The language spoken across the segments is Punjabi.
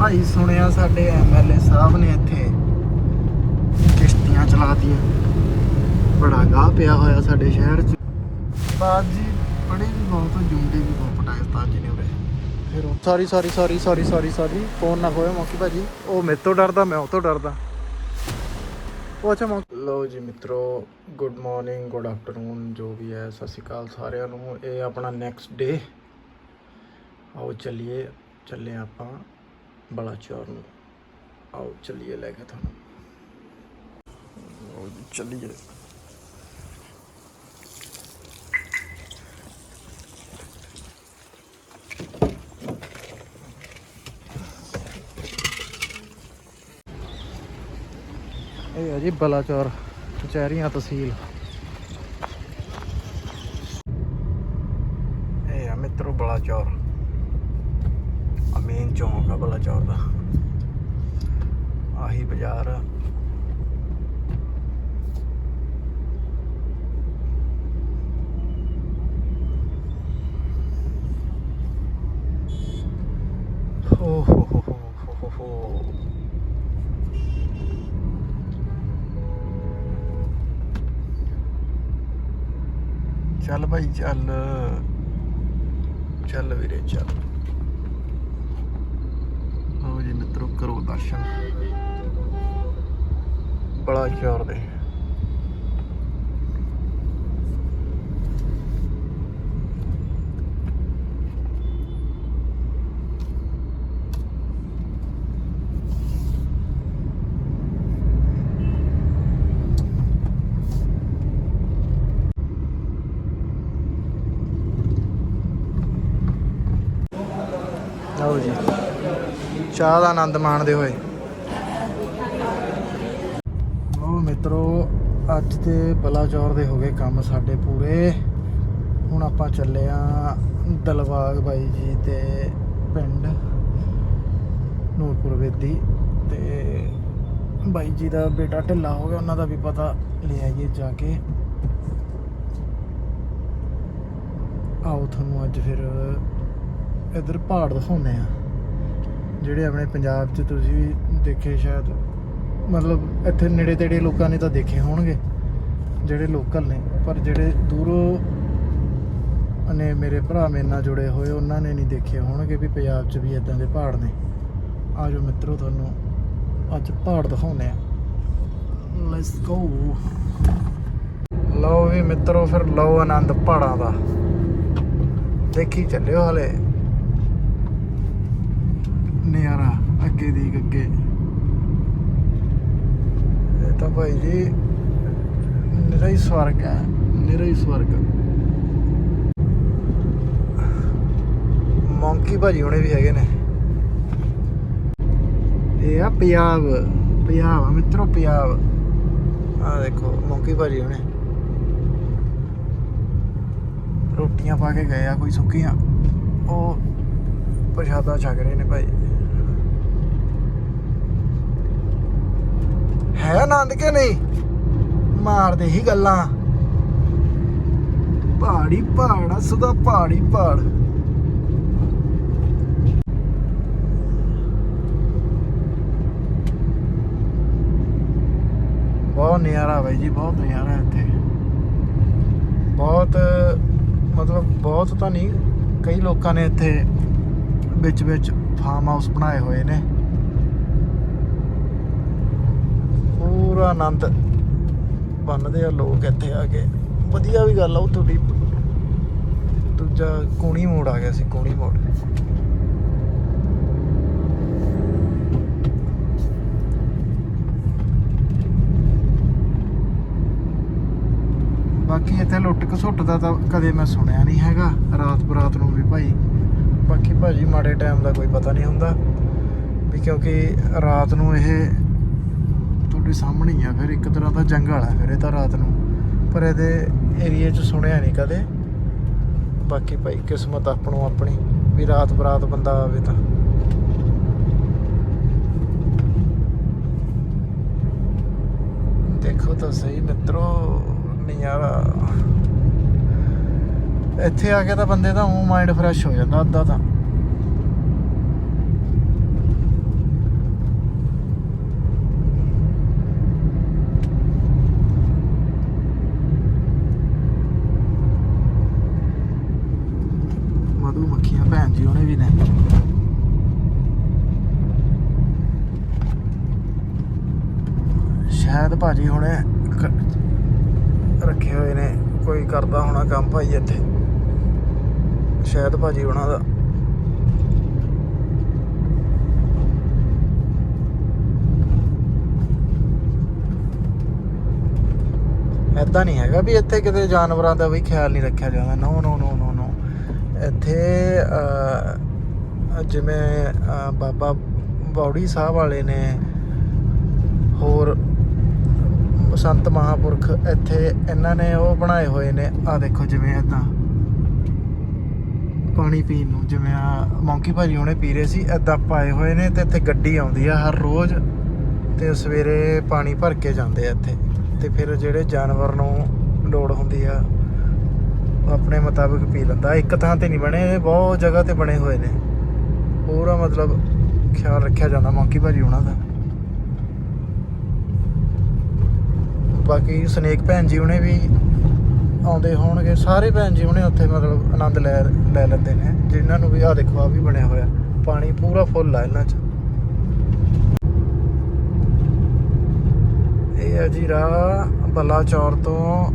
ਭਾਈ ਸੁਣਿਆ ਸਾਡੇ ਐਮਐਲਏ ਸਾਹਿਬ ਨੇ ਇੱਥੇ ਕਿਸ਼ਤੀਆਂ ਚਲਾਤੀਆਂ। ਬੜਾ ਗਾਹ ਪਿਆ ਹੋਇਆ ਸਾਡੇ ਸ਼ਹਿਰ 'ਚ। ਬਾਦ ਜੀ ਬੜੇ ਵੀ ਬਹੁਤ ਜੁੰਡੇ ਵੀ ਬਹੁਤ ਪਟਾਏ ਉਸਤਾਦ ਜੀ ਨੇ ਉਰੇ। ਫਿਰ ਉਹ ਸਾਰੀ ਸਾਰੀ ਸਾਰੀ ਸਾਰੀ ਸਾਰੀ ਸਾਰੀ ਫੋਨ ਨਾ ਖੋਏ ਮੌਕੀ ਭਾਜੀ। ਉਹ ਮੇਰੇ ਤੋਂ ਡਰਦਾ ਮੈਂ ਉਹ ਤੋਂ ਡਰਦਾ। ਉਹ ਅੱਛਾ ਮੌ ਲੋ ਜੀ ਮਿੱਤਰੋ ਗੁੱਡ ਮਾਰਨਿੰਗ ਗੁੱਡ ਆਫਟਰਨੂਨ ਜੋ ਵੀ ਹੈ ਸਤਿ ਸ਼੍ਰੀ ਅਕਾਲ ਸਾਰਿਆਂ ਨੂੰ। ਇਹ ਆਪਣਾ ਨੈਕਸਟ ਡੇ ਆਓ ਚੱਲੀਏ ਚੱਲੇ ਆਪਾਂ ਬਲਾਚੌਰ ਨੂੰ। ਆਓ ਚੱਲੀਏ ਲੈ ਕੇ ਤੁਹਾਨੂੰ। ਆਓ ਚੱਲੀਏ। ਇਹ ਹੈ ਜੀ ਬਲਾਚੌਰ ਚਹਿਰੀਆਂ ਤਹਿਸੀਲ ਇਹ ਆ ਮਿੱਤਰੋ ਬਲਾਚੌਰ ਆ ਮੇਨ ਚੌਂਕ ਆਹੀ ਬਾਜ਼ਾਰ ਆ। ਹੋ ਹੋ ਹੋ ਹੋ ਹੋ ਹੋ ਚੱਲ ਭਾਈ ਚੱਲ। ਚੱਲ ਵੀਰੇ, ਚੱਲ। ਆਓ ਮਿੱਤਰੋ ਕਰੋ ਦਰਸ਼ਨ। ਬੜਾ ਚੌਰ ਦੇ ਆਓ ਜੀ ਚਾਹ ਦਾ ਆਨੰਦ ਮਾਣਦੇ ਹੋਏ। ਲੋ ਮਿੱਤਰੋ, ਅੱਜ ਤੇ ਬਲਾਚੌਰ ਦੇ ਹੋ ਗਏ ਕੰਮ ਸਾਡੇ ਪੂਰੇ। ਹੁਣ ਆਪਾਂ ਚੱਲੇ ਆ ਦਲਵਾਗ ਬਾਈ ਜੀ ਤੇ ਪਿੰਡ, ਨੂਰਪੁਰ ਵੇਦੀ ਤੇ ਬਾਈ ਜੀ ਦਾ ਬੇਟਾ ਢਿੱਲਾ ਹੋ ਗਿਆ, ਉਹਨਾਂ ਦਾ ਵੀ ਪਤਾ ਲੈ ਆਈਏ ਜਾ ਕੇ। ਆਓ ਤੁਹਾਨੂੰ ਅੱਜ ਫਿਰ ਇਧਰ ਪਹਾੜ ਦਿਖਾਉਂਦੇ ਆ। ਜਿਹੜੇ ਆਪਣੇ ਪੰਜਾਬ 'ਚ ਤੁਸੀਂ ਵੀ ਦੇਖੇ ਸ਼ਾਇਦ, ਮਤਲਬ ਇੱਥੇ ਨੇੜੇ ਤੇੜੇ ਲੋਕਾਂ ਨੇ ਤਾਂ ਦੇਖੇ ਹੋਣਗੇ, ਜਿਹੜੇ ਲੋਕਲ ਨੇ, ਪਰ ਜਿਹੜੇ ਦੂਰੋਂ ਨੇ ਮੇਰੇ ਭਰਾ ਮੇਰੇ ਨਾਲ ਜੁੜੇ ਹੋਏ, ਉਹਨਾਂ ਨੇ ਨਹੀਂ ਦੇਖੇ ਹੋਣਗੇ ਵੀ ਪੰਜਾਬ 'ਚ ਵੀ ਇਦਾਂ ਦੇ ਪਹਾੜ ਨੇ। ਆਜੋ ਮਿੱਤਰੋ ਤੁਹਾਨੂੰ ਅੱਜ ਪਹਾੜ ਦਿਖਾਉਂਦੇ ਆ ਲੈਟਸ ਗੋ ਲਓ ਵੀ ਮਿੱਤਰੋ ਫਿਰ ਲਓ ਆਨੰਦ ਪਹਾੜਾਂ ਦਾ। ਦੇਖੀ ਚੱਲਿਓ ਹਲੇ। ਨਜ਼ਾਰਾ ਅੱਗੇ ਦੀ ਅੱਗੇ। ਇਹ ਤਾਂ ਭਾਈ ਜੀ, ਨਿਰਾ ਹੀ ਸਵਰਗ ਹੈ, ਨਿਰਾ ਹੀ ਸਵਰਗ। ਮੌਂਕੀ ਭਾਜੀ ਹੁਣੇ ਵੀ ਹੈਗੇ ਨੇ। ਇਹ ਆ ਪੰਜਾਬ ਪੰਜਾਬ ਆ ਮਿੱਤਰੋ ਪੰਜਾਬ ਆ ਦੇਖੋ, ਮੌਂਕੀ ਭਾਜੀ ਹੁਣੇ। ਰੋਟੀਆਂ ਪਾ ਕੇ ਗਏ ਆ, ਕੋਈ ਸੁੱਕੀਆਂ। ਉਹ ਪ੍ਰਸ਼ਾਦਾ ਛਕ ਰਹੇ ਨੇ ਭਾਈ। ਹੈ ਆਨੰਦ ਕੇ ਨਹੀਂ? ਮਾਰਦੇ ਹੀ ਗੱਲਾਂ। ਪਹਾੜੀ ਪਹਾੜ ਆ ਪਹਾੜੀ ਪਹਾੜ। ਬਹੁਤ ਨਿਆਰਾ ਬਾਈ ਜੀ, ਬਹੁਤ ਨਿਆਰਾ ਇੱਥੇ। ਬਹੁਤ, ਮਤਲਬ ਬਹੁਤ ਤਾਂ ਨਹੀਂ, ਕਈ ਲੋਕਾਂ ਨੇ ਇੱਥੇ ਵਿੱਚ ਵਿੱਚ ਫਾਰਮ ਹਾਊਸ ਬਣਾਏ ਹੋਏ ਨੇ। ਪੂਰਾ ਆਨੰਦ ਬੰਨਦੇ ਆ ਲੋਕ ਇੱਥੇ ਆ ਕੇ। ਵਧੀਆ ਵੀ ਗੱਲ ਆ ਉਹ ਤੁਹਾਡੀ ਦੂਜਾ ਕੋਣੀ ਮੋੜ ਆ ਗਿਆ ਸੀ, ਕੋਣੀ ਮੋੜ। ਬਾਕੀ ਇੱਥੇ ਲੁੱਟ ਘਸੁੱਟ ਦਾ ਤਾਂ ਕਦੇ ਮੈਂ ਸੁਣਿਆ ਨਹੀਂ ਹੈਗਾ, ਰਾਤ ਬਰਾਤ ਨੂੰ ਵੀ ਭਾਈ। ਬਾਕੀ ਭਾਜੀ ਮਾੜੇ ਟਾਈਮ ਦਾ ਕੋਈ ਪਤਾ ਨਹੀਂ ਹੁੰਦਾ ਵੀ ਕਿਉਂਕਿ ਰਾਤ ਨੂੰ ਇਹ ਤੁਹਾਡੇ ਸਾਹਮਣੇ ਹੀ ਆ ਫਿਰ, ਇੱਕ ਤਰ੍ਹਾਂ ਦਾ ਜੰਗਲ ਆ ਫਿਰ ਇਹ ਤਾਂ ਰਾਤ ਨੂੰ। ਪਰ ਇਹਦੇ ਏਰੀਏ 'ਚ ਸੁਣਿਆ ਨਹੀਂ ਕਦੇ। ਬਾਕੀ ਭਾਈ ਕਿਸਮਤ ਆਪਣੋ ਆਪਣੀ, ਵੀ ਰਾਤ ਬਰਾਤ ਬੰਦਾ ਆਵੇ ਤਾਂ। ਦੇਖੋ ਤਾਂ ਸਹੀ ਮਿੱਤਰੋ, ਨਜ਼ਾਰਾ। ਇੱਥੇ ਆ ਕੇ ਤਾਂ ਬੰਦੇ ਦਾ ਉਹ ਮਾਈਂਡ ਫਰੈਸ਼ ਹੋ ਜਾਂਦਾ, ਅੱਧਾ ਤਾਂ ਸ਼ਾਇਦ ਭਾਜੀ ਹੁਣੇ ਰੱਖੇ ਹੋਏ ਨੇ। ਕੋਈ ਕਰਦਾ ਹੋਣਾ ਕੰਮ ਭਾਈ ਇੱਥੇ। ਸ਼ਾਇਦ ਭਾਜੀ ਉਹਨਾਂ ਦਾ। ਐਦਾਂ ਨਹੀਂ ਹੈਗਾ ਵੀ ਇੱਥੇ ਕਿਤੇ ਜਾਨਵਰਾਂ ਦਾ ਵੀ ਖਿਆਲ ਨਹੀਂ ਰੱਖਿਆ ਜਾਂਦਾ। ਨੋ ਨੋ ਨੋ ਨੋ ਨੋ ਇੱਥੇ ਜਿਵੇਂ ਬਾਬਾ ਬੌੜੀ ਸਾਹਿਬ ਵਾਲੇ ਨੇ। ਹੋਰ ਸੰਤ ਮਹਾਪੁਰਖ ਇੱਥੇ ਇਹਨਾਂ ਨੇ ਉਹ ਬਣਾਏ ਹੋਏ ਨੇ। ਆ ਦੇਖੋ ਜਿਵੇਂ ਇਦਾਂ ਪਾਣੀ ਪੀਣ ਨੂੰ, ਜਿਵੇਂ ਆ ਮੌਂਕੀ ਭਾਜੀ ਉਹਨੇ ਪੀ ਰਹੇ ਸੀ ਇਦਾਂ ਪਾਏ ਹੋਏ ਨੇ ਤੇ ਇੱਥੇ ਗੱਡੀ ਆਉਂਦੀ ਆ ਹਰ ਰੋਜ਼ ਤੇ ਸਵੇਰੇ ਪਾਣੀ ਭਰ ਕੇ ਜਾਂਦੇ ਆ ਇੱਥੇ। ਤੇ ਫਿਰ ਜਿਹੜੇ ਜਾਨਵਰ ਨੂੰ ਲੋੜ ਹੁੰਦੀ ਆ, ਉਹ ਆਪਣੇ ਮੁਤਾਬਿਕ ਪੀ ਲੈਂਦਾ। ਇੱਕ ਥਾਂ ਤੇ ਨਹੀਂ ਬਣੇ ਬਹੁਤ ਜਗ੍ਹਾ ਤੇ ਬਣੇ ਹੋਏ ਨੇ। ਪੂਰਾ ਮਤਲਬ ਖਿਆਲ ਰੱਖਿਆ ਜਾਂਦਾ ਮੌਂਕੀ ਭਾਜੀ ਉਹਨਾਂ ਦਾ। ਬਾਕੀ ਸਨੇਕ ਭੈਣ ਜੀ ਉਹਨੇ ਵੀ ਆਉਂਦੇ ਹੋਣਗੇ, ਸਾਰੇ ਭੈਣ ਜੀ ਉਹਨੇ ਉੱਥੇ ਮਤਲਬ ਆਨੰਦ ਲੈ ਲੈ ਲੈਂਦੇ ਨੇ। ਜਿਨ੍ਹਾਂ ਨੂੰ ਵੀ ਆ ਦੇਖੋ ਆ ਵੀ ਬਣਿਆ ਹੋਇਆ। ਪਾਣੀ ਪੂਰਾ ਫੁੱਲ ਆ ਇਹਨਾਂ 'ਚ। ਇਹ ਹੈ ਜੀ ਰਾਹ ਬਲਾਚੌਰ ਤੋਂ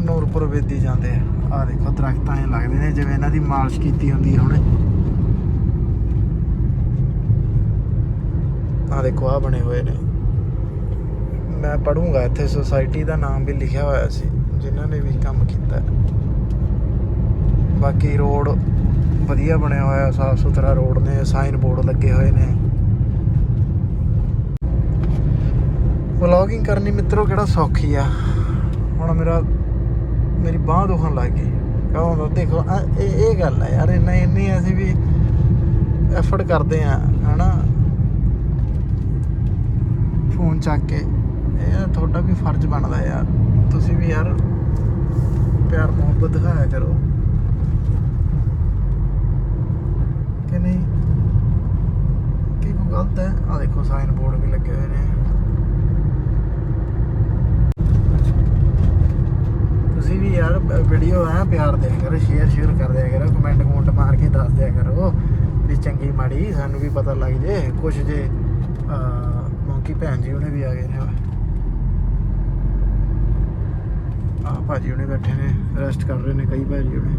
ਨੂਰਪੁਰ ਵੇਦੀ ਜਾਂਦੇ ਆ। ਆ ਦੇਖੋ, ਦਰਖਤਾਂ ਐ ਲੱਗਦੇ ਨੇ, ਜਿਵੇਂ ਇਹਨਾਂ ਦੀ ਮਾਲਿਸ਼ ਕੀਤੀ ਹੁੰਦੀ ਹੈ ਹੁਣੇ। ਆ ਦੇਖੋ ਆ ਬਣੇ ਹੋਏ ਨੇ। ਮੈਂ ਪੜੂੰਗਾ ਇੱਥੇ ਸੁਸਾਇਟੀ ਦਾ ਨਾਮ ਵੀ ਲਿਖਿਆ ਹੋਇਆ ਸੀ, ਜਿਨ੍ਹਾਂ ਨੇ ਵੀ ਕੰਮ ਕੀਤਾ। ਬਾਕੀ ਰੋਡ ਵਧੀਆ ਬਣਿਆ ਹੋਇਆ, ਸਾਫ਼ ਸੁਥਰਾ ਰੋਡ ਨੇ ਸਾਈਨ ਬੋਰਡ ਲੱਗੇ ਹੋਏ ਨੇ। ਵਲੌਗਿੰਗ ਕਰਨੀ ਮਿੱਤਰੋ ਕਿਹੜਾ ਸੌਖੀ ਆ? ਹੁਣ ਮੇਰਾ, ਮੇਰੀ ਬਾਹ ਦੁਖਣ ਲੱਗ ਗਈ। ਕਹੋ ਦੇਖੋ ਆਹ ਇਹ ਇਹ ਗੱਲ ਆ ਯਾਰ, ਇੰਨਾ, ਇੰਨੀ ਅਸੀਂ ਵੀ ਐਫਰਟ ਕਰਦੇ ਆ, ਹਨਾ? ਫੋਨ ਚੱਕ ਕੇ। ਇਹ ਤੁਹਾਡਾ ਵੀ ਫਰਜ਼ ਬਣਦਾ ਯਾਰ ਤੁਸੀਂ ਵੀ ਯਾਰ ਪਿਆਰ ਮੁਹੱਬਤ ਦਿਖਾਇਆ ਕਰੋ। ਕਿ ਨਹੀਂ? ਕੀ ਕੋਈ ਗਲਤ ਹੈ? ਆ ਦੇਖੋ ਸਾਈਨ ਬੋਰਡ ਵੀ ਲੱਗੇ ਹੋਏ ਨੇ। ਤੁਸੀਂ ਵੀ ਯਾਰ ਵੀਡੀਓ ਆ ਪਿਆਰ ਦਿਆ ਕਰੋ ਸ਼ੇਅਰ ਸ਼ੇਅਰ ਕਰ ਦਿਆ ਕਰੋ ਕਮੈਂਟ ਕਮੈਂਟ ਮਾਰ ਕੇ ਦੱਸ ਦਿਆ ਕਰੋ ਵੀ ਚੰਗੀ ਮਾੜੀ, ਸਾਨੂੰ ਵੀ ਪਤਾ ਲੱਗ ਜੇ ਕੁਝ ਜੇ ਮੌਂਕੀ ਭੈਣ ਜੀ ਉਹਨੇ ਵੀ ਆ ਗਏ ਨੇ ਆ ਭਾਜੀ ਉਹਨੇ ਬੈਠੇ ਨੇ ਰੈਸਟ ਕਰ ਰਹੇ ਨੇ ਕਈ ਭਾਜੀ ਉਹਨੇ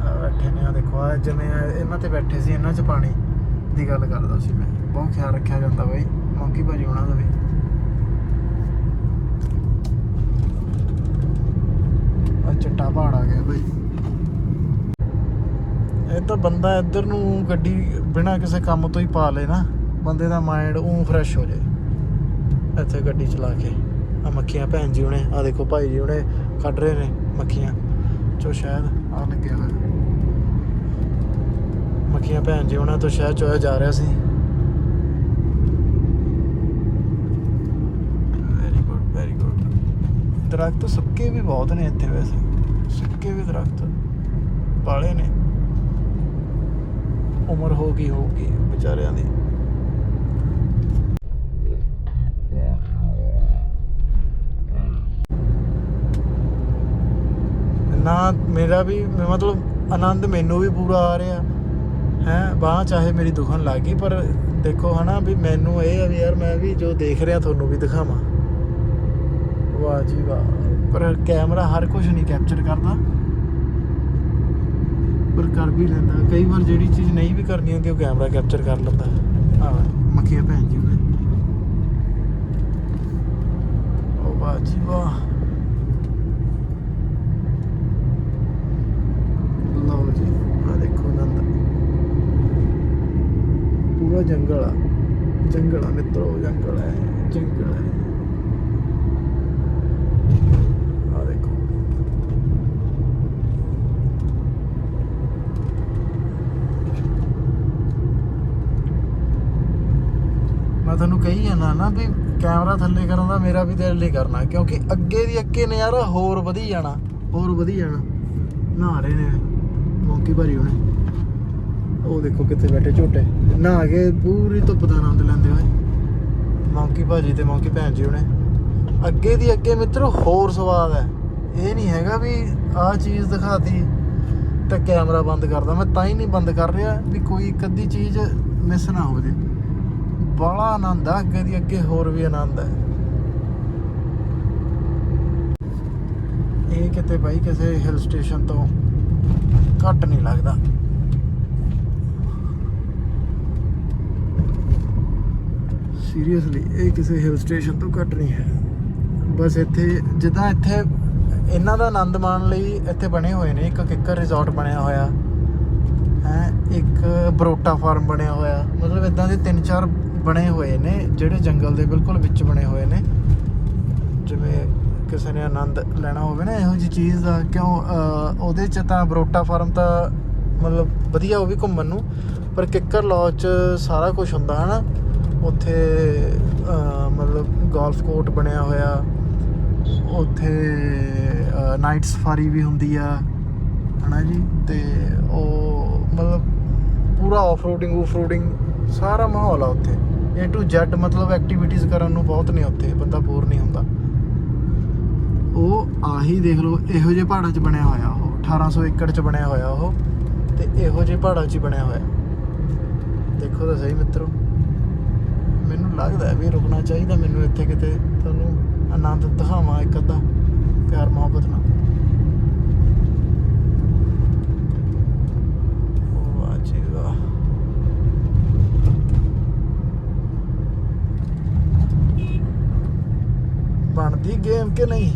ਆ ਬੈਠੇ ਨੇ ਆ ਦੇਖੋ ਆ ਜਿਵੇਂ ਇਹਨਾਂ ਤੇ ਬੈਠੇ ਸੀ, ਇਹਨਾਂ 'ਚ ਪਾਣੀ ਦੀ ਗੱਲ ਕਰਦਾ ਸੀ ਮੈਂ। ਬਹੁਤ ਖਿਆਲ ਰੱਖਿਆ ਜਾਂਦਾ ਬਾਈ, ਮੌਂਕੀ ਭਾਜੀ ਉਹਨਾਂ ਦਾ ਵੀ। ਆ ਚਿੱਟਾ ਪਹਾੜ ਆ ਗਿਆ ਬਾਈ। ਇਹ ਤਾਂ ਬੰਦਾ ਇੱਧਰ ਨੂੰ ਗੱਡੀ ਬਿਨਾ ਕਿਸੇ ਕੰਮ ਤੋਂ ਹੀ ਪਾ ਲੇ ਨਾ, ਬੰਦੇ ਦਾ ਮਾਈਂਡ ਉਹ ਫਰੈਸ਼ ਹੋ ਜਾਏ, ਇੱਥੇ ਗੱਡੀ ਚਲਾ ਕੇ। ਆ ਮੱਖੀਆਂ ਭੈਣ ਜੀ ਉਹਨੇ ਆ ਦੇਖੋ ਭਾਈ ਜੀ ਉਹਨੇ ਕੱਢ ਰਹੇ ਨੇ ਮੱਖੀਆਂ। ਚੋ ਸ਼ਾਇਦ ਆ ਲੱਗਿਆ ਹੋਇਆ। ਮੱਖੀਆਂ ਭੈਣ ਜੀ ਉਹਨਾਂ ਤੋਂ ਸ਼ਾਇਦ ਚੋਇਆ ਜਾ ਰਿਹਾ ਸੀ। ਵੈਰੀ ਗੁੱਡ ਵੈਰੀ ਗੁੱਡ ਦਰਖਤ ਸੁੱਕੇ ਵੀ ਬਹੁਤ ਨੇ ਇੱਥੇ ਵੈਸੇ। ਸੁੱਕੇ ਵੀ ਦਰਖਤ ਬਾਲੇ ਨੇ। ਉਮਰ ਹੋ ਗਈ ਹੋਊਗੀ ਵਿਚਾਰਿਆਂ ਦੀ। ਮੇਰਾ ਵੀ, ਮਤਲਬ ਆਨੰਦ ਮੈਨੂੰ ਵੀ ਪੂਰਾ ਆ ਰਿਹਾ। ਹੈ, ਬਾਹ ਚਾਹੇ ਮੇਰੀ ਦੁਖਣ ਲੱਗ ਗਈ, ਪਰ ਦੇਖੋ ਹਨਾ ਵੀ ਮੈਨੂੰ ਇਹ ਆ ਵੀ ਯਾਰ ਮੈਂ ਵੀ ਜੋ ਦੇਖ ਰਿਹਾ ਤੁਹਾਨੂੰ ਵੀ ਦਿਖਾਵਾਂ। ਵਾਹ ਜੀ ਵਾਹ। ਪਰ ਕੈਮਰਾ ਹਰ ਕੁਝ ਨਹੀਂ ਕੈਪਚਰ ਕਰਦਾ। ਪਰ ਕਰ ਵੀ ਲੈਂਦਾ। ਕਈ ਵਾਰ ਜਿਹੜੀ ਚੀਜ਼ ਨਹੀਂ ਵੀ ਕਰਨੀ ਹੁੰਦੀ, ਉਹ ਕੈਮਰਾ ਕੈਪਚਰ ਕਰ ਲੈਂਦਾ। ਆ ਮੱਖੀਆਂ ਭੈਣ ਜੀ ਉਹਨੇ ਉਹ ਵਾਹ ਜੀ ਵਾਹ ਲਓ ਜੀ ਆ ਦੇਖੋ ਨੰਦ ਪੂਰਾ ਜੰਗਲ ਆ। ਜੰਗਲ ਆ ਮਿੱਤਰੋ, ਜੰਗਲ ਹੈ ਜੰਗਲ ਹੈ ਆ ਦੇਖੋ। ਮੈਂ ਤੁਹਾਨੂੰ ਕਹੀ ਜਾਂਦਾ ਨਾ ਵੀ ਕੈਮਰਾ ਥੱਲੇ ਕਰਨ ਦਾ ਮੇਰਾ ਵੀ ਦਿਲ ਨਹੀਂ ਕਰਨਾ, ਕਿਉਂਕਿ ਅੱਗੇ ਦੀ ਅੱਗੇ ਨਜ਼ਾਰਾ ਹੋਰ ਵਧੀ ਜਾਣਾ, ਹੋਰ ਵਧੀ ਜਾਣਾ। ਨਹਾ ਰਹੇ ਨੇ, ਮੌਂਕੀ ਭਰੀ ਹੁਣੇ। ਉਹ ਦੇਖੋ ਕਿੱਥੇ ਬੈਠੇ ਝੋਟੇ। ਨਹਾ ਕੇ ਪੂਰੀ ਧੁੱਪ ਦਾ ਆਨੰਦ ਲੈਂਦੇ ਹੋਏ। ਮੌਂਕੀ ਭਾਜੀ ਤੇ ਮੌਂਕੀ ਭੈਣ ਜੀ ਹੁਣੇ। ਅੱਗੇ ਦੀ ਅੱਗੇ ਮਿੱਤਰੋ, ਹੋਰ ਸਵਾਦ ਹੈ। ਇਹ ਨਹੀਂ ਹੈਗਾ ਵੀ ਆਹ ਚੀਜ਼ ਦਿਖਾਤੀ ਤਾਂ ਕੈਮਰਾ ਬੰਦ ਕਰਦਾ। ਮੈਂ ਤਾਂ ਹੀ ਨਹੀਂ ਬੰਦ ਕਰ ਰਿਹਾ ਵੀ ਕੋਈ ਇੱਕ ਅੱਧੀ ਚੀਜ਼ ਮਿਸ ਨਾ ਹੋ ਜੇ। ਬੜਾ ਆਨੰਦ ਆ, ਅੱਗੇ ਦੀ ਅੱਗੇ ਹੋਰ ਵੀ ਆਨੰਦ ਹੈ। ਇਹ ਕਿਤੇ ਬਾਈ ਕਿਸੇ ਹਿਲ ਸਟੇਸ਼ਨ ਤੋਂ ਘੱਟ ਨਹੀਂ ਲੱਗਦਾ। ਸੀਰੀਅਸਲੀ ਇਹ ਕਿਸੇ ਹਿਲ ਸਟੇਸ਼ਨ ਤੋਂ ਘੱਟ ਨਹੀਂ ਹੈ। ਬਸ ਇੱਥੇ, ਜਿੱਦਾਂ ਇੱਥੇ ਇਹਨਾਂ ਦਾ ਆਨੰਦ ਮਾਣ ਲਈ ਇੱਥੇ ਬਣੇ ਹੋਏ ਨੇ। ਇੱਕ ਕਿੱਕਰ ਰਿਜ਼ੋਰਟ ਬਣਿਆ ਹੋਇਆ। ਹੈ, ਇੱਕ ਬਰੋਟਾ ਫਾਰਮ ਬਣਿਆ ਹੋਇਆ। ਮਤਲਬ ਇਦਾਂ ਦੇ ਤਿੰਨ ਚਾਰ ਬਣੇ ਹੋਏ ਨੇ, ਜਿਹੜੇ ਜੰਗਲ ਦੇ ਬਿਲਕੁਲ ਵਿੱਚ ਬਣੇ ਹੋਏ ਨੇ। ਜਿਵੇਂ ਕਿਸੇ ਨੇ ਆਨੰਦ ਲੈਣਾ ਹੋਵੇ ਨਾ, ਇਹੋ ਜੀ ਚੀਜ਼ ਦਾ, ਕਿਉਂ ਉਹਦੇ ਚ ਤਾਂ ਬਰੋਟਾ ਫਾਰਮ ਤਾਂ ਮਤਲਬ ਵਧੀਆ ਉਹ ਵੀ ਘੁੰਮਣ ਨੂੰ, ਪਰ ਕਿੱਕਰ ਲੌਜ ਚ ਸਾਰਾ ਕੁਝ ਹੁੰਦਾ, ਹਨਾ? ਉੱਥੇ ਮਤਲਬ ਗੋਲਫ ਕੋਰਟ ਬਣਿਆ ਹੋਇਆ। ਉੱਥੇ ਨਾਈਟ ਸਫਾਰੀ ਵੀ ਹੁੰਦੀ ਆ, ਹਨਾ ਜੀ? ਤੇ ਉਹ, ਮਤਲਬ ਪੂਰਾ ਆਫ ਰੋਡਿੰਗ ਆਫ ਰੋਡਿੰਗ ਸਾਰਾ ਮਾਹੌਲ ਆ ਉੱਥੇ। A to Z ਮਤਲਬ ਐਕਟੀਵਿਟੀਜ਼ ਕਰਨ ਨੂੰ ਬਹੁਤ ਨੇ ਉੱਥੇ, ਬੰਦਾ ਬੋਰ ਨਹੀਂ ਹੁੰਦਾ। ਉਹ ਆਹੀ ਦੇਖ ਲਓ, ਇਹੋ ਜਿਹੇ ਪਹਾੜਾਂ 'ਚ ਬਣਿਆ ਹੋਇਆ ਉਹ 1800 ਏਕੜ 'ਚ ਬਣਿਆ ਹੋਇਆ ਉਹ, ਤੇ ਇਹੋ ਜਿਹੇ ਪਹਾੜਾਂ 'ਚ ਬਣਿਆ ਹੋਇਆ। ਦੇਖੋ ਤਾਂ ਸਹੀ ਮਿੱਤਰੋ। ਮੈਨੂੰ ਲੱਗਦਾ ਵੀ ਰੁਕਣਾ ਚਾਹੀਦਾ ਮੈਨੂੰ ਇੱਥੇ ਕਿਤੇ। ਤੁਹਾਨੂੰ ਆਨੰਦ ਦਿਖਾਵਾਂ ਇੱਕ ਅੱਧਾ ਪਿਆਰ ਮੁਹੱਬਤ ਨਾਲ। ਬਣਦੀ ਗੇਮ ਕਿ ਨਹੀਂ?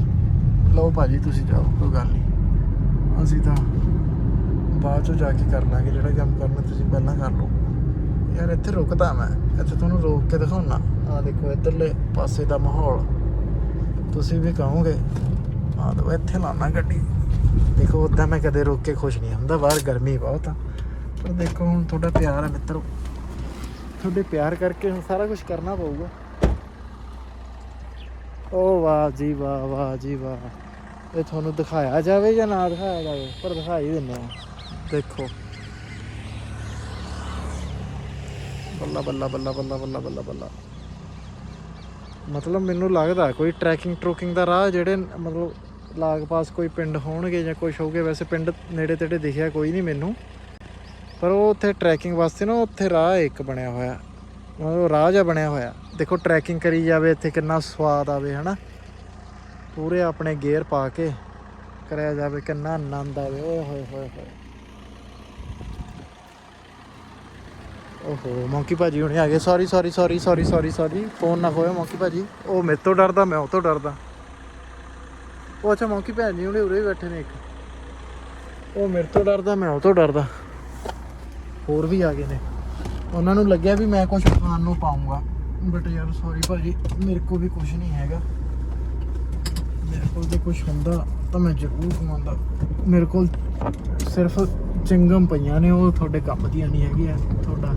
ਲਓ ਭਾਜੀ, ਤੁਸੀਂ ਜਾਓ, ਕੋਈ ਗੱਲ ਨਹੀਂ। ਅਸੀਂ ਤਾਂ ਬਾਅਦ ਚੋਂ ਜਾ ਕੇ ਕਰ ਲਾਂਗੇ, ਜਿਹੜਾ ਕੰਮ ਕਰਨਾ ਤੁਸੀਂ ਪਹਿਲਾਂ ਕਰ ਲਓ। ਯਾਰ ਇੱਥੇ ਰੁਕਦਾ ਮੈਂ, ਇੱਥੇ ਤੁਹਾਨੂੰ ਰੋਕ ਕੇ ਦਿਖਾਉਣਾ ਆ ਦੇਖੋ, ਇੱਧਰਲੇ ਪਾਸੇ ਦਾ ਮਾਹੌਲ। ਤੁਸੀਂ ਵੀ ਕਹੋਗੇ ਆ ਦੋ ਇੱਥੇ ਲਾਣਾ ਗੱਡੀ। ਦੇਖੋ ਉਦਾਂ ਮੈਂ ਕਦੇ ਰੋਕ ਕੇ ਖੁਸ਼ ਨਹੀਂ ਹੁੰਦਾ, ਬਾਹਰ ਗਰਮੀ ਬਹੁਤ ਆ। ਪਰ ਦੇਖੋ, ਹੁਣ ਤੁਹਾਡਾ ਪਿਆਰ ਆ ਮਿੱਤਰੋ। ਤੁਹਾਡੇ ਪਿਆਰ ਕਰਕੇ ਹੁਣ ਸਾਰਾ ਕੁਝ ਕਰਨਾ ਪਊਗਾ। ਓ ਵਾਹ ਜੀ ਵਾਹ ਵਾਹ ਜੀ ਵਾਹ। ਇਹ ਤੁਹਾਨੂੰ ਦਿਖਾਇਆ ਜਾਵੇ ਜਾਂ ਨਾ ਦਿਖਾਇਆ ਜਾਵੇ? ਪਰ ਦਿਖਾਈ ਦਿੰਦੇ ਆ। ਦੇਖੋ। ਬੱਲਾ ਬੱਲਾ ਬੱਲਾ ਬੱਲਾ ਬੱਲਾ ਬੱਲਾ ਬੱਲਾ। ਮਤਲਬ ਮੈਨੂੰ ਲੱਗਦਾ ਕੋਈ ਟਰੈਕਿੰਗ ਟਰੂਕਿੰਗ ਦਾ ਰਾਹ ਜਿਹੜੇ ਮਤਲਬ ਲਾਗ ਪਾਸ ਕੋਈ ਪਿੰਡ ਹੋਣਗੇ ਜਾਂ ਕੁਝ ਹੋਊਗੇ, ਵੈਸੇ ਪਿੰਡ ਨੇੜੇ ਤੇੜੇ ਦਿਖਿਆ ਕੋਈ ਨਹੀਂ ਮੈਨੂੰ। ਪਰ ਉਹ ਉੱਥੇ ਟਰੈਕਿੰਗ ਵਾਸਤੇ ਨਾ ਉੱਥੇ ਰਾਹ ਇੱਕ ਬਣਿਆ ਹੋਇਆ। ਮਤਲਬ ਰਾਹ ਜਿਹਾ ਬਣਿਆ ਹੋਇਆ। ਦੇਖੋ ਟਰੈਕਿੰਗ ਕਰੀ ਜਾਵੇ, ਇੱਥੇ ਕਿੰਨਾ ਸਵਾਦ ਆਵੇ, ਹਨਾ? ਪੂਰੇ ਆਪਣੇ ਗੇਅਰ ਪਾ ਕੇ ਕਰਿਆ ਜਾਵੇ, ਕਿੰਨਾ ਆਨੰਦ ਆਵੇ। ਓਏ ਹੋਏ ਹੋਏ ਹੋਏ। ਓਹੋ ਮੌਂਕੀ ਭਾਜੀ ਹੁਣੇ ਆ ਗਏ। Sorry sorry sorry sorry sorry sorry phone ਨਾ ਖੋਇਓ ਮੌਂਕੀ ਭਾਜੀ। ਉਹ ਮੇਰੇ ਤੋਂ ਡਰਦਾ, ਮੈਂ ਉਹ ਤੋਂ ਡਰਦਾ। ਉਹ ਅੱਛਾ ਮੌਂਕੀ ਭੈਣ ਜੀ ਹੁਣੇ ਉਰੇ ਬੈਠੇ ਨੇ ਇੱਕ। ਉਹ ਮੇਰੇ ਤੋਂ ਡਰਦਾ, ਮੈਂ ਉਹ ਤੋਂ ਡਰਦਾ। ਹੋਰ ਵੀ ਆ ਗਏ ਨੇ। ਉਹਨਾਂ ਨੂੰ ਲੱਗਿਆ ਵੀ ਮੈਂ ਕੁਝ ਖਾਣ ਨੂੰ ਪਾਉਂਗਾ ਬਟ ਯਾਰ ਸੌਰੀ ਭਾਜੀ, ਮੇਰੇ ਕੋਲ ਵੀ ਕੁਝ ਨਹੀਂ ਹੈਗਾ। ਮੇਰੇ ਕੋਲ ਜੇ ਕੁਝ ਹੁੰਦਾ, ਤਾਂ ਮੈਂ ਜ਼ਰੂਰ ਖਵਾਉਂਦਾ। ਮੇਰੇ ਕੋਲ ਸਿਰਫ ਚਿੰਗਮ ਪਈਆਂ ਨੇ, ਉਹ ਤੁਹਾਡੇ ਕੰਮ ਦੀਆਂ ਨਹੀਂ ਹੈਗੀਆਂ ਤੁਹਾਡਾ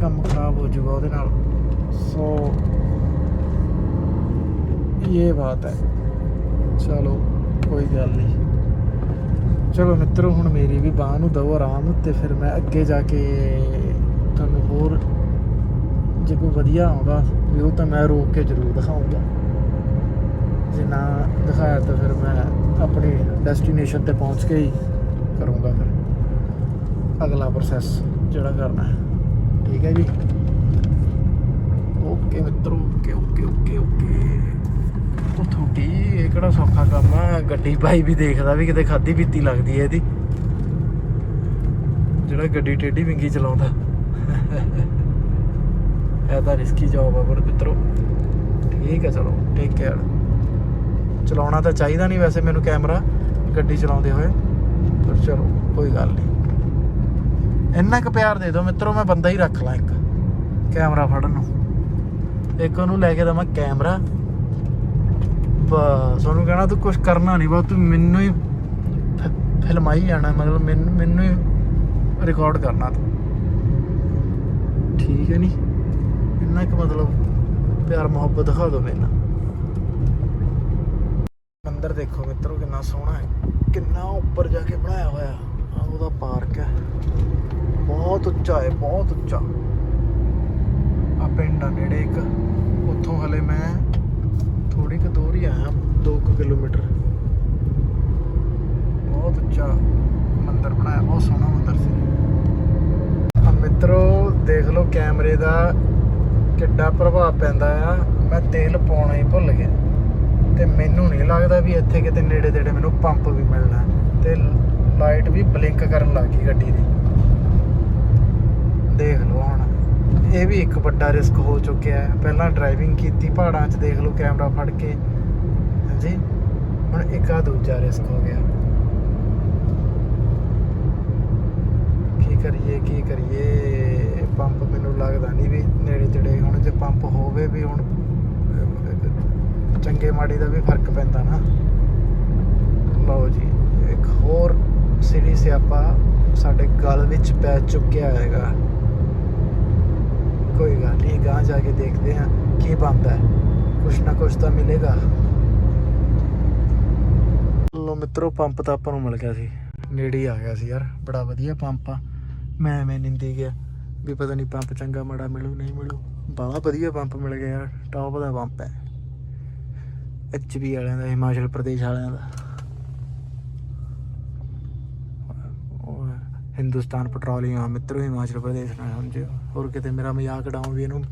ਕੰਮ ਖਰਾਬ ਹੋ ਜਾਊਗਾ ਉਹਦੇ ਨਾਲ। ਸੋ, ਇਹ ਬਾਤ ਹੈ। ਚਲੋ, ਕੋਈ ਗੱਲ ਨਹੀਂ। ਚਲੋ ਮਿੱਤਰੋ, ਹੁਣ ਮੇਰੀ ਵੀ ਬਾਹ ਨੂੰ ਦਵੋ ਆਰਾਮ ਤੇ ਫਿਰ ਮੈਂ ਅੱਗੇ ਜਾ ਕੇ ਤੁਹਾਨੂੰ ਹੋਰ ਜੇ ਕੋਈ ਵਧੀਆ ਆਉਂਦਾ ਵਿਊ ਤਾਂ ਮੈਂ ਰੋਕ ਕੇ ਜ਼ਰੂਰ ਦਿਖਾਉਂਗਾ। ਜੇ ਨਾ ਦਿਖਾਇਆ ਤਾਂ ਫਿਰ ਮੈਂ ਆਪਣੀ ਡੈਸਟੀਨੇਸ਼ਨ ਤੇ ਪਹੁੰਚ ਕੇ ਹੀ ਕਰੂੰਗਾ ਫਿਰ। ਅਗਲਾ ਪ੍ਰੋਸੈਸ ਜਿਹੜਾ ਕਰਨਾ ਹੈ। ਠੀਕ ਹੈ ਜੀ। ਓਕੇ ਮਿੱਤਰੋ, ਓਕੇ ਓਕੇ ਓਕੇ ਓਕੇ। ਉਹ ਤੁਹਾਡੀ ਇਹ ਕਿਹੜਾ ਸੌਖਾ ਕੰਮ ਆ? ਗੱਡੀ ਭਾਈ ਵੀ ਦੇਖਦਾ ਵੀ ਕਿਤੇ ਖਾਦੀ ਪੀਤੀ ਲੱਗਦੀ ਹੈ ਇਹਦੀ। ਜਿਹੜਾ ਗੱਡੀ ਟੇਢੀ ਵਿੰਗੀ ਚਲਾਉਂਦਾ। ਇਹ ਤਾਂ ਰਿਸਕੀ ਜੌਬ ਆ ਪਰ ਮਿੱਤਰੋ, ਠੀਕ ਹੈ ਚਲੋ ਟੇਕ ਕੇਅਰ ਚਲਾਉਣਾ ਤਾਂ ਚਾਹੀਦਾ ਨਹੀਂ ਵੈਸੇ ਮੈਨੂੰ ਕੈਮਰਾ, ਗੱਡੀ ਚਲਾਉਂਦੇ ਹੋਏ। ਪਰ ਚਲੋ, ਕੋਈ ਗੱਲ ਨਹੀਂ। ਇੰਨਾ ਕੁ ਪਿਆਰ ਦੇ ਦਿਓ, ਮਿੱਤਰੋ, ਮੈਂ ਬੰਦਾ ਹੀ ਰੱਖ ਲਾਂ ਇੱਕ। ਕੈਮਰਾ ਫੜਨ ਨੂੰ। ਇੱਕ ਉਹਨੂੰ ਲੈ ਕੇ ਦਵਾਂ ਕੈਮਰਾ। ਬਸ, ਉਹਨੂੰ ਕਹਿਣਾ ਤੂੰ ਕੁਝ ਕਰਨਾ ਨਹੀਂ, ਬਸ ਤੂੰ ਮੈਨੂੰ ਹੀ ਫਿਲਮਾਈ ਜਾਣਾ, ਮਤਲਬ ਮੈਨੂੰ ਮੈਨੂੰ ਹੀ ਰਿਕਾਰਡ ਕਰਨਾ ਤੂੰ। ਠੀਕ ਹੈ ਨਹੀਂ ਇੰਨਾ ਕੁ ਮਤਲਬ ਪਿਆਰ, ਮੁਹੱਬਤ ਦਿਖਾ ਦਿਓ ਮੈਨੂੰ ਮੰਦਿਰ ਦੇਖੋ ਮਿੱਤਰੋ, ਕਿੰਨਾ ਸੋਹਣਾ ਹੈ। ਕਿੰਨਾ ਉੱਪਰ ਜਾ ਕੇ ਬਣਾਇਆ ਹੋਇਆ। ਉਹਦਾ ਪਾਰਕ ਹੈ। ਬਹੁਤ ਉੱਚਾ ਹੈ, ਬਹੁਤ ਉੱਚਾ। ਆ ਪਿੰਡ ਆ ਨੇੜੇ ਇੱਕ। ਉੱਥੋਂ ਹਲੇ ਮੈਂ ਥੋੜੀ ਕੁ ਦੂਰ ਹੀ ਆਇਆ 2 ਕਿਲੋਮੀਟਰ। ਬਹੁਤ ਉੱਚਾ ਮੰਦਿਰ ਬਣਾਇਆ, ਬਹੁਤ ਸੋਹਣਾ ਮੰਦਿਰ ਸੀ। ਆ ਮਿੱਤਰੋ ਕੈਮਰੇ ਦਾ ਕਿੱਡਾ ਪ੍ਰਭਾਵ ਪੈਂਦਾ ਆ। ਮੈਂ ਤੇਲ ਪਾਉਣਾ ਹੀ ਭੁੱਲ ਗਿਆ। ਤੇ ਮੈਨੂੰ ਨਹੀਂ ਲੱਗਦਾ ਵੀ ਇੱਥੇ ਕਿਤੇ ਨੇੜੇ ਤੇੜੇ ਮੈਨੂੰ ਪੰਪ ਵੀ ਮਿਲਣਾ। ਤੇ ਲਾਈਟ ਵੀ ਬਲਿੰਕ ਕਰਨ ਲੱਗ ਗਈ ਗੱਡੀ ਦੀ। ਦੇਖ ਲਓ ਹੁਣ। ਇਹ ਵੀ ਇੱਕ ਵੱਡਾ ਰਿਸਕ ਹੋ ਚੁੱਕਿਆ ਹੈ। ਪਹਿਲਾਂ ਡਰਾਈਵਿੰਗ ਕੀਤੀ, ਪਹਾੜਾਂ 'ਚ ਦੇਖ ਲਓ ਕੈਮਰਾ ਫੜ ਕੇ। ਹਾਂਜੀ? ਹੁਣ ਇੱਕ ਆ ਦੂਜਾ ਰਿਸਕ ਹੋ ਗਿਆ। ਕੀ ਕਰੀਏ ਕੀ ਕਰੀਏ? ਪੰਪ ਮੈਨੂੰ ਲੱਗਦਾ ਨਹੀਂ ਵੀ ਨੇੜੇ ਤੇੜੇ ਹੁਣ ਜੇ ਪੰਪ ਹੋਵੇ ਵੀ ਹੁਣ, ਚੰਗੇ ਮਾੜੀ ਦਾ ਵੀ ਫ਼ਰਕ ਪੈਂਦਾ ਨਾ। ਲਓ ਜੀ, ਇੱਕ ਹੋਰ ਸਿਰੀ ਸਿਆਪਾ ਸਾਡੇ ਗਲ ਵਿੱਚ ਪੈ ਚੁੱਕਿਆ ਹੈਗਾ। ਕੋਈ ਗੱਲ ਨਹੀਂ ਗਾਂ ਜਾ ਕੇ ਦੇਖਦੇ ਹਾਂ ਕੀ ਬਣਦਾ ਹੈ। ਕੁਛ ਨਾ ਕੁਛ ਤਾਂ ਮਿਲੇਗਾ। ਲੋ ਮਿੱਤਰੋ, ਪੰਪ ਤਾਂ ਆਪਾਂ ਨੂੰ ਮਿਲ ਗਿਆ ਸੀ। ਨੇੜੇ ਹੀ ਆ ਗਿਆ ਸੀ ਯਾਰ, ਬੜਾ ਵਧੀਆ ਪੰਪ ਆ। ਮੈਂ ਐਵੇਂ ਨਿੰਦੀ ਗਿਆ ਵੀ ਪਤਾ ਨਹੀਂ ਪੰਪ ਚੰਗਾ, ਮਾੜਾ ਮਿਲੂ, ਨਹੀਂ ਮਿਲੂ। ਬੜਾ ਵਧੀਆ ਪੰਪ ਮਿਲ ਗਿਆ ਯਾਰ ਟੌਪ ਦਾ ਪੰਪ ਹੈ। ਐਚਪੀ ਵਾਲਿਆਂ ਦਾ, ਹਿਮਾਚਲ ਪ੍ਰਦੇਸ਼ ਵਾਲਿਆਂ ਦਾ ਉਹ ਹਿੰਦੁਸਤਾਨ ਪੈਟਰੋਲੀਅਮ ਆ ਮਿੱਤਰੋ, ਹਿਮਾਚਲ ਪ੍ਰਦੇਸ਼ ਨਾਲ ਸਮਝਿਓ। ਹੋਰ ਕਿਤੇ ਮੇਰਾ ਮਜ਼ਾਕ ਉਡਾਉਂ ਵੀ ਇਹਨੂੰ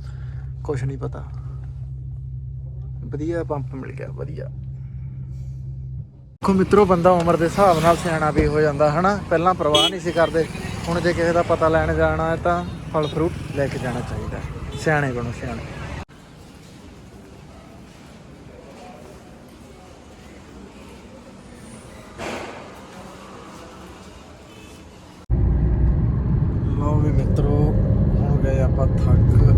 ਕੁਝ ਨਹੀਂ ਪਤਾ। ਵਧੀਆ ਪੰਪ ਮਿਲ ਗਿਆ, ਵਧੀਆ। ਦੇਖੋ ਮਿੱਤਰੋ, ਬੰਦਾ ਉਮਰ ਦੇ ਹਿਸਾਬ ਨਾਲ ਸਿਆਣਾ ਵੀ ਹੋ ਜਾਂਦਾ, ਹਨਾ? ਪਹਿਲਾਂ ਪਰਵਾਹ ਨਹੀਂ ਸੀ ਕਰਦੇ। ਹੁਣ ਜੇ ਕਿਸੇ ਦਾ ਪਤਾ ਲੈਣ ਜਾਣਾ ਹੈ ਤਾਂ ਫਲ ਫਰੂਟ ਲੈ ਕੇ ਜਾਣਾ ਚਾਹੀਦਾ ਸਿਆਣੇ ਬਣੋ, ਸਿਆਣੇ ਲਓ ਵੀ ਮਿੱਤਰੋ, ਹੁਣ ਗਏ ਆਪਾਂ ਥੱਕ,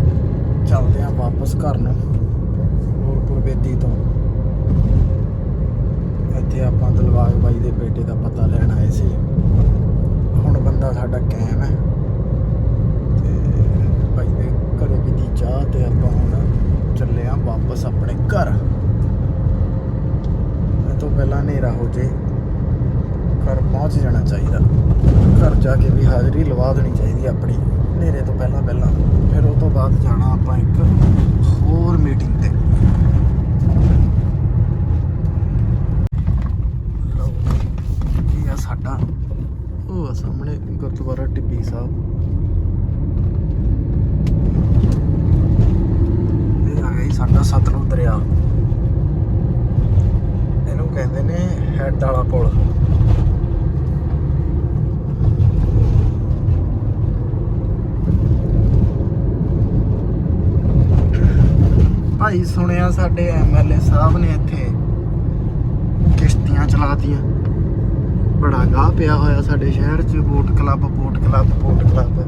ਚੱਲਦੇ ਆਂ ਵਾਪਸ ਘਰ ਨੂੰ, ਨੂਰਪੁਰ ਬੇਦੀ ਤੋਂ। ਇੱਥੇ ਆਪਾਂ ਦਿਲਬਾਗ ਬਾਈ ਦੇ ਬੇਟੇ ਦਾ ਪਤਾ ਲੈਣ ਆਏ ਸੀ। ਹੁਣ ਬੰਦਾ ਸਾਡਾ ਕਾਇਮ ਹੈ। ਤੇ ਬਾਈ ਦੇ ਘਰੇ ਪੀਤੀ ਚਾਹ ਤੇ ਆਪਾਂ ਹੁਣ ਚੱਲੇ ਆਂ ਵਾਪਸ ਆਪਣੇ ਘਰ। ਇਹ ਤੋਂ ਪਹਿਲਾਂ ਹਨੇਰਾ ਹੋ ਜੇ, ਘਰ ਪਹੁੰਚ ਜਾਣਾ ਚਾਹੀਦਾ। ਘਰ ਜਾ ਕੇ ਵੀ ਹਾਜ਼ਰੀ ਲਵਾ ਦੇਣੀ ਚਾਹੀਦੀ। ਆਪਣੀ ਹਨੇਰੇ ਤੋਂ ਪਹਿਲਾਂ ਪਹਿਲਾਂ। ਫਿਰ ਉਹ ਤੋਂ ਬਾਅਦ ਜਾਣਾ ਆਪਾਂ ਇੱਕ ਹੋਰ ਮੀਟਿੰਗ ਤੇ। ਲਓ ਇਹ ਆ ਸਾਡਾ। ਉਹ ਆ ਸਾਹਮਣੇ ਗੁਰਦੁਆਰਾ ਟਿੱਬੀ ਸਾਹਿਬ ਇਹ ਆ ਗਿਆ ਜੀ ਸਾਡਾ ਸਤਲੁਜ ਦਰਿਆ ਇਹਨੂੰ ਕਹਿੰਦੇ ਨੇ ਹੈਡ ਵਾਲਾ ਪੁਲ ਭਾਈ ਸੁਣਿਆ ਸਾਡੇ ਐਮਐਲਏ ਸਾਹਿਬ ਨੇ ਇੱਥੇ ਕਿਸ਼ਤੀਆਂ ਚਲਾਤੀਆਂ। ਬੜਾ ਗਾਹ ਪਿਆ ਹੋਇਆ ਸਾਡੇ ਸ਼ਹਿਰ 'ਚ boat club boat club boat club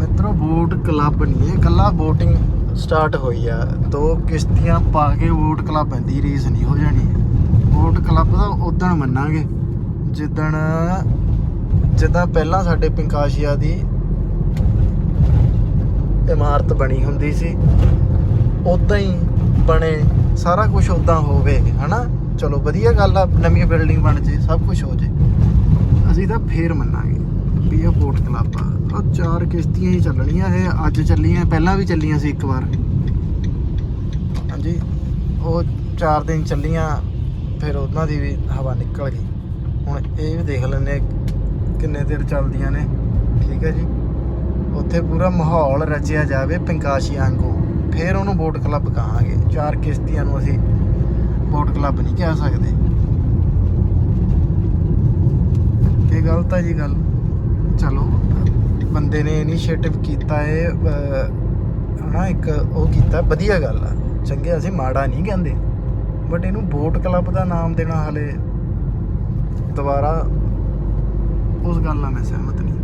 ਮਿੱਤਰੋ ਬੋਟ ਕਲੱਬ ਨਹੀਂ ਇਹ ਕੱਲਾ ਬੋਟਿੰਗ ਸਟਾਰਟ ਹੋਈ ਆ। ਦੋ ਕਿਸ਼ਤੀਆਂ ਪਾ ਕੇ ਬੋਟ ਕਲੱਬ ਦੀ ਰੀਸ ਨਹੀਂ ਹੋ ਜਾਣੀ। ਬੋਟ ਕਲੱਬ ਦਾ ਉਦਣ ਮੰਨਾਂਗੇ। ਜਿੱਦਣ, ਜਿੱਦਾਂ ਪਹਿਲਾਂ ਸਾਡੇ ਪਿੰਕਾਸ਼ੀਆ ਦੀ ਇਮਾਰਤ ਬਣੀ ਹੁੰਦੀ ਸੀ। ਉਦਾਂ ਹੀ ਬਣੇ, ਸਾਰਾ ਕੁਝ ਉਦਾਂ ਹੋਵੇ, ਹਨਾ? ਚਲੋ, ਵਧੀਆ ਗੱਲ ਆ, ਨਵੀਂ ਬਿਲਡਿੰਗ ਬਣ ਜੇ, ਸਭ ਕੁਝ ਹੋ ਜੇ। ਅਸੀਂ ਤਾਂ ਫੇਰ ਮੰਨਾਂਗੇ ਵੀ ਇਹ ਬੋਟ ਕਲੱਬ ਆ। ਉਹ ਚਾਰ ਕਿਸ਼ਤੀਆਂ ਹੀ ਚੱਲਣੀਆਂ, ਇਹ ਅੱਜ ਚੱਲੀਆਂ, ਪਹਿਲਾਂ ਵੀ ਚੱਲੀਆਂ ਸੀ ਇੱਕ ਵਾਰ। ਹਾਂਜੀ, ਉਹ ਚਾਰ ਦਿਨ ਚੱਲੀਆਂ, ਫਿਰ ਉਹਨਾਂ ਦੀ ਵੀ ਹਵਾ ਨਿਕਲ ਗਈ। ਹੁਣ ਇਹ ਵੀ ਦੇਖ ਲੈਂਦੇ ਹਾਂ ਕਿੰਨੇ ਦੇਰ ਚੱਲਦੀਆਂ ਨੇ। ਠੀਕ ਹੈ ਜੀ। ਉੱਥੇ ਪੂਰਾ ਮਾਹੌਲ ਰਚਿਆ ਜਾਵੇ ਪਿੰਕਾਸ਼ੀ ਵਾਂਗੂ। ਫਿਰ ਉਹਨੂੰ ਬੋਟ ਕਲੱਬ ਕਹਾਂਗੇ। ਚਾਰ ਕਿਸ਼ਤੀਆਂ ਨੂੰ ਅਸੀਂ ਬੋਟ ਕਲੱਬ ਨਹੀਂ ਕਹਿ ਸਕਦੇ। ਕੀ ਗਲਤ ਹੈ ਜੀ ਗੱਲ। ਚਲੋ, ਬੰਦੇ ਨੇ ਇਨੀਸ਼ੀਏਟਿਵ ਕੀਤਾ ਹੈ ਹਨਾ, ਇੱਕ ਉਹ ਕੀਤਾ, ਵਧੀਆ ਗੱਲ ਆ। ਚੰਗੇ ਅਸੀਂ ਮਾੜਾ ਨਹੀਂ ਕਹਿੰਦੇ। ਬਟ ਇਹਨੂੰ ਬੋਟ ਕਲੱਬ ਦਾ ਨਾਮ ਦੇਣਾ ਹਲੇ ਦੁਬਾਰਾ ਉਸ ਗੱਲ ਨਾਲ ਮੈਂ ਸਹਿਮਤ ਨਹੀਂ।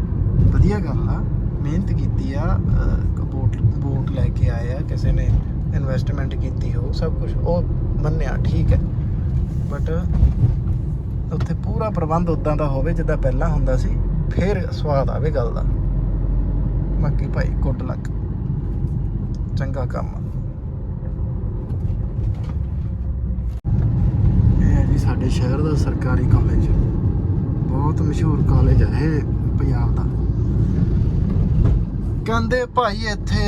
ਵਧੀਆ ਗੱਲ ਆ। ਮਿਹਨਤ ਕੀਤੀ ਆ ਅਹ, ਬੋਟ ਬੋਟ ਲੈ ਕੇ ਆਏ ਆ ਕਿਸੇ ਨੇ ਇਨਵੈਸਟਮੈਂਟ ਕੀਤੀ ਉਹ ਸਭ ਕੁਝ ਉਹ ਮੰਨਿਆ ਠੀਕ ਹੈ। ਬਟ ਉੱਥੇ ਪੂਰਾ ਪ੍ਰਬੰਧ ਉਦਾਂ ਦਾ ਹੋਵੇ ਜਿੱਦਾਂ ਪਹਿਲਾਂ ਹੁੰਦਾ ਸੀ ਫਿਰ ਸਵਾਦ ਆਵੇ ਗੱਲ ਦਾ। ਬਾਕੀ ਭਾਈ ਗੁੱਡ ਲੱਕ ਚੰਗਾ ਕੰਮ ਆ। ਇਹ ਹੈ ਜੀ ਸਾਡੇ ਸ਼ਹਿਰ ਦਾ ਸਰਕਾਰੀ ਕਾਲਜ ਬਹੁਤ ਮਸ਼ਹੂਰ ਕਾਲਜ ਹੈ ਇਹ ਪੰਜਾਬ ਦਾ। ਕਹਿੰਦੇ ਭਾਈ ਇੱਥੇ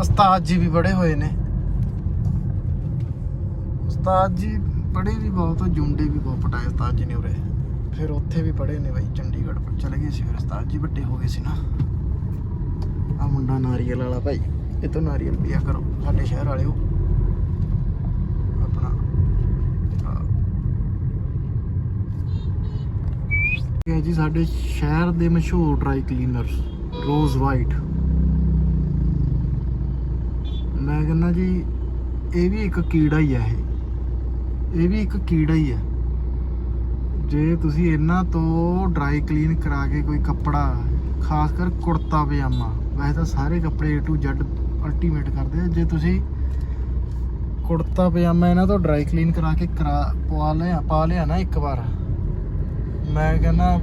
ਉਸਤਾਦ ਜੀ ਵੀ ਬੜੇ ਹੋਏ ਨੇ। ਉਸਤਾਦ ਜੀ ਪੜ੍ਹੇ ਵੀ ਬਹੁਤ, ਜੁੰਡੇ ਵੀ ਬਹੁਤ ਪਟਾਏ ਉਸਤਾਦ ਜੀ ਨੇ ਉਰੇ। ਫਿਰ ਉੱਥੇ ਵੀ ਪੜ੍ਹੇ ਨੇ ਬਾਈ, ਚੰਡੀਗੜ੍ਹ ਚਲੇ ਗਏ ਸੀ ਫਿਰ ਉਸਤਾਦ ਜੀ ਵੱਡੇ ਹੋ ਗਏ ਸੀ ਨਾ। ਆ ਮੁੰਡਾ ਨਾਰੀਅਲ ਵਾਲਾ ਭਾਈ ਇਹ ਤੋਂ ਨਾਰੀਅਲ ਪੀਆ ਕਰੋ, ਸਾਡੇ ਸ਼ਹਿਰ ਵਾਲਿਓ। ਆਪਣਾ ਇਹ ਜੀ ਸਾਡੇ ਸ਼ਹਿਰ ਦੇ ਮਸ਼ਹੂਰ ਡਰਾਈ ਕਲੀਨਰਸ ਰੋਜ਼ ਵਾਈਟ। ਮੈਂ ਕਹਿੰਦਾ ਜੀ, ਇਹ ਵੀ ਇੱਕ ਕੀੜਾ ਹੀ ਹੈ ਇਹ। ਇਹ ਵੀ ਇੱਕ ਕੀੜਾ ਹੀ ਹੈ ਜੇ ਤੁਸੀਂ ਇਹਨਾਂ ਤੋਂ ਡਰਾਈ ਕਲੀਨ ਕਰਾ ਕੇ ਕੋਈ ਕੱਪੜਾ, ਖਾਸ ਕਰ ਕੁੜਤਾ, ਪਜਾਮਾ, ਵੈਸੇ ਤਾਂ ਸਾਰੇ ਕੱਪੜੇ A to Z ਅਲਟੀਮੇਟ ਕਰਦੇ ਆ। ਜੇ ਤੁਸੀਂ ਕੁੜਤਾ, ਪਜਾਮਾ ਇਹਨਾਂ ਤੋਂ ਡਰਾਈ ਕਲੀਨ ਕਰਾ ਕੇ ਕਰਾ, ਪਵਾ ਲਿਆ, ਪਾ ਲਿਆ ਨਾ ਇੱਕ ਵਾਰ, ਮੈਂ ਕਹਿੰਦਾ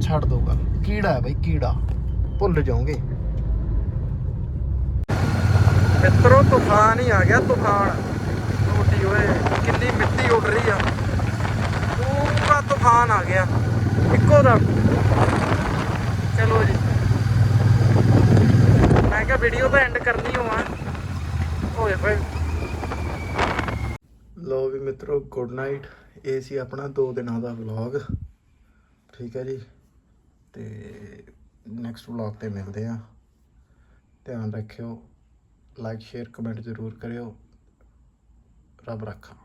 ਛੱਡ ਦੋਗਾ ਕੀੜਾ ਹੈ ਬਈ, ਕੀੜਾ। ਭੁੱਲ ਜਾਓਗੇ। ਮਿੱਤਰੋ, ਤੂਫਾਨ ਹੀ ਆ ਗਿਆ, ਤੂਫਾਨ। ਛੋਟੀ ਓਏ, ਕਿੰਨੀ ਮਿੱਟੀ ਉੱਡ ਰਹੀ ਆ। ਪੂਰਾ ਤੂਫਾਨ ਆ ਗਿਆ। ਇੱਕੋ ਦਾ ਚਲੋ ਜੀ। ਮੈਂ ਕਿਹਾ ਵੀਡੀਓ ਤਾਂ ਐਂਡ ਕਰਨੀ ਹੋਆ ਓਏ ਹੋਏ। ਲੋ ਵੀ ਮਿੱਤਰੋ ਗੁੱਡ ਨਾਈਟ ਇਹ ਸੀ ਆਪਣਾ 2 ਦਿਨਾਂ ਦਾ ਵਲੌਗ ਠੀਕ ਹੈ ਜੀ। ਤੇ ਨੈਕਸਟ ਵਲੌਗ ਤੇ ਮਿਲਦੇ ਆ ਧਿਆਨ ਰੱਖਿਓ ਲਾਈਕ ਸ਼ੇਅਰ ਕਮੈਂਟ ਜ਼ਰੂਰ ਕਰਿਓ। ਰੱਬ ਰੱਖਾ।